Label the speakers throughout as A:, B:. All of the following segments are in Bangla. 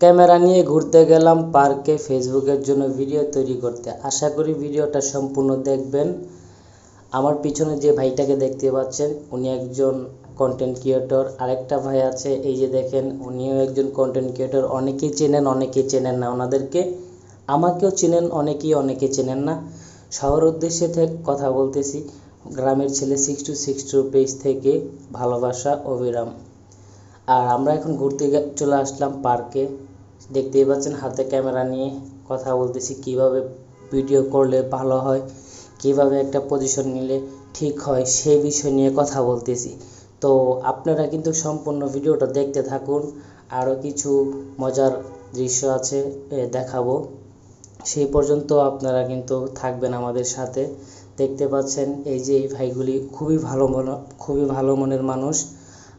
A: ক্যামেরা নিয়ে ঘুরতে গেলাম পার্কে ফেসবুকের জন্য ভিডিও তৈরি করতে। আশা করি ভিডিওটা সম্পূর্ণ দেখবেন। আমার পিছনে যে ভাইটাকে দেখতে পাচ্ছেন, উনি একজন কন্টেন্ট ক্রিয়েটর আরেকটা ভাই আছে, এই যে দেখেন, উনিও একজন কন্টেন্ট ক্রিয়েটর অনেকেই চেনেন অনেকেই চেনেন না ওনাদেরকে। আমাকেও চেনেন, অনেকেই অনেকে চেনেন না। শহর উদ্দেশ্যে থেকে কথা বলতেছি। গ্রামের ছেলে six two six two page থেকে ভালোবাসা, অবিরাম। আর আমরা এখন ঘুরতে চলে আসলাম পার্কে। দেখতেই পাচ্ছেন হাতে ক্যামেরা নিয়ে কথা বলতেছি, কীভাবে ভিডিও করলে ভালো হয়, কীভাবে একটা পজিশন নিলে ঠিক হয় সেই বিষয় নিয়ে কথা বলতেছি। তো আপনারা কিন্তু সম্পূর্ণ ভিডিওটা দেখতে থাকুন। আরও কিছু মজার দৃশ্য আছে দেখাবো। সেই পর্যন্ত আপনারা কিন্তু থাকবেন আমাদের সাথে। দেখতে পাচ্ছেন এই যে এই ভাইগুলি খুবই ভালো মন খুবই ভালো মনের মানুষ।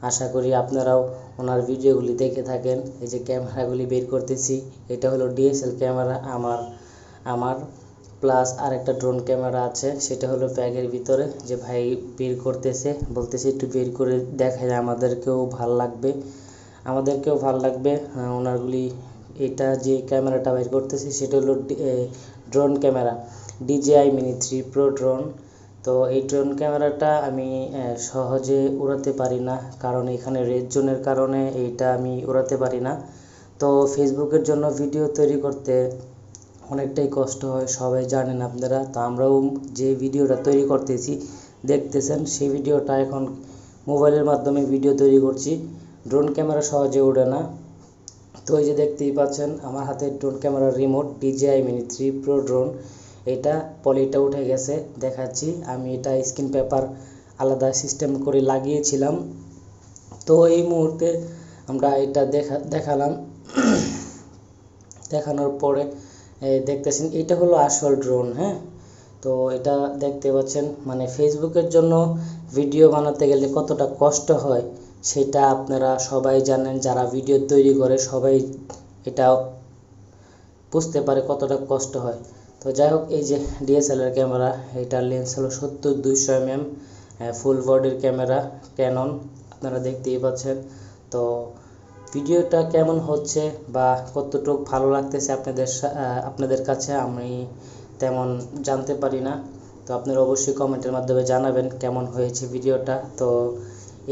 A: আশা করি আপনারাও ওনার ভিডিওগুলি দেখে থাকেন। এই যে ক্যামেরাগুলি বের করতেছি, এটা হলো ডিএসএল ক্যামেরা আমার আমার প্লাস আরেকটা ড্রোন ক্যামেরা আছে, সেটা হলো ব্যাগের ভিতরে, যে ভাই বের করতেছে। বলতেছে একটু বের করে দেখায় আমাদেরকেও ভালো লাগবে। আমাদেরকেও ভালো লাগবে ওনারগুলি, এটা যে ক্যামেরাটা বের করতেছি, সেটা হলো drone camera DJI mini three pro drone তো এই ড্রোন ক্যামেরাটা আমি সহজে উড়াতে পারি না। কারণ এখানে রেড জোনের কারণে এইটা আমি উড়াতে পারি না। তো ফেসবুকের জন্য ভিডিও তৈরি করতে অনেকটাই কষ্ট হয়, সবাই জানেন আপনারা। তো আমরাও যে ভিডিওটা তৈরি করতেছি, দেখতেছেন, সেই ভিডিওটা এখন মোবাইলের মাধ্যমে ভিডিও তৈরি করছি। ড্রোন ক্যামেরা সহজে ওঠে না। তো এই যে দেখতেই পাচ্ছেন, আমার হাতে ড্রোন ক্যামেরার remote DJI mini three pro drone এটা পলিটা উঠে গেছে, দেখাচ্ছি। আমি এটা স্ক্রিন পেপার আলাদা সিস্টেম করে লাগিয়েছিলাম। তো এই মুহূর্তে আমরা এটা দেখা, দেখালাম। দেখানোর পরে দেখতেছেন, এটা হলো আসল ড্রোন হ্যাঁ? তো এটা দেখতে পাচ্ছেন মানে ফেসবুকের জন্য ভিডিও বানাতে গেলে কতটা কষ্ট হয়, সেটা আপনারা সবাই জানেন। যারা ভিডিও তৈরি করে, সবাই এটা বুঝতে পারে কতটা কষ্ট হয়। তো যাই হোক, এই যে ডিএসএলআর ক্যামেরা এটার লেন্স হলো সত্তর দুইশো এম এমএম ফুল বডির ক্যামেরা ক্যানন আপনারা দেখতেই পাচ্ছেন। তো ভিডিওটা কেমন হচ্ছে বা কতটুকু ভালো লাগতেছে আপনাদের আপনাদের কাছে আমি তেমন জানতে পারি না। তো আপনারা অবশ্যই কমেন্টের মাধ্যমে জানাবেন কেমন হয়েছে ভিডিওটা। তো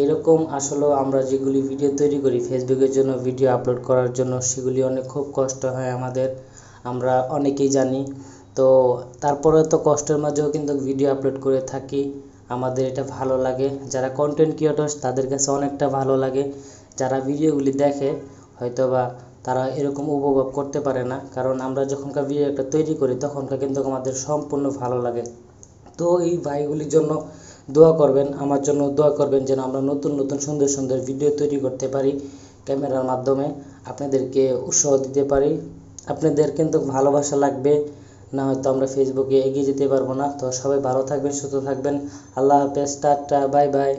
A: এরকম আসলে আমরা যেগুলি ভিডিও তৈরি করি ফেসবুকের জন্য ভিডিও আপলোড করার জন্য, সেগুলি অনেক খুব কষ্ট হয় আমাদের। আমরা অনেকেই জানি। তো তারপরে তো কষ্টের মাঝেও কিন্তু ভিডিও আপলোড করে থাকি। আমাদের এটা ভালো লাগে। যারা কন্টেন্ট ক্রিয়েটর্স তাদের কাছে অনেকটা ভালো লাগে। যারা ভিডিওগুলি দেখে, হয়তোবা তারা এরকম উপভোগ করতে পারে না। কারণ আমরা যখনকার ভিডিও একটা তৈরি করি, তখনকার কিন্তু আমাদের সম্পূর্ণ ভালো লাগে। তো এই ভাইগুলির জন্য দোয়া করবেন, আমার জন্য দোয়া করবেন যেন আমরা নতুন নতুন, সুন্দর সুন্দর ভিডিও তৈরি করতে পারি ক্যামেরার মাধ্যমে। আপনাদেরকে উৎসাহ দিতে পারি। আপনাদের কিন্তু ভালোবাসা লাগবে, না হয়তো আমরা ফেসবুকে এগিয়ে যেতে পারব না। তো সবাই ভালো থাকবেন, সুস্থ থাকবেন। আল্লাহ হাফেজ, টাটা, বাই বাই।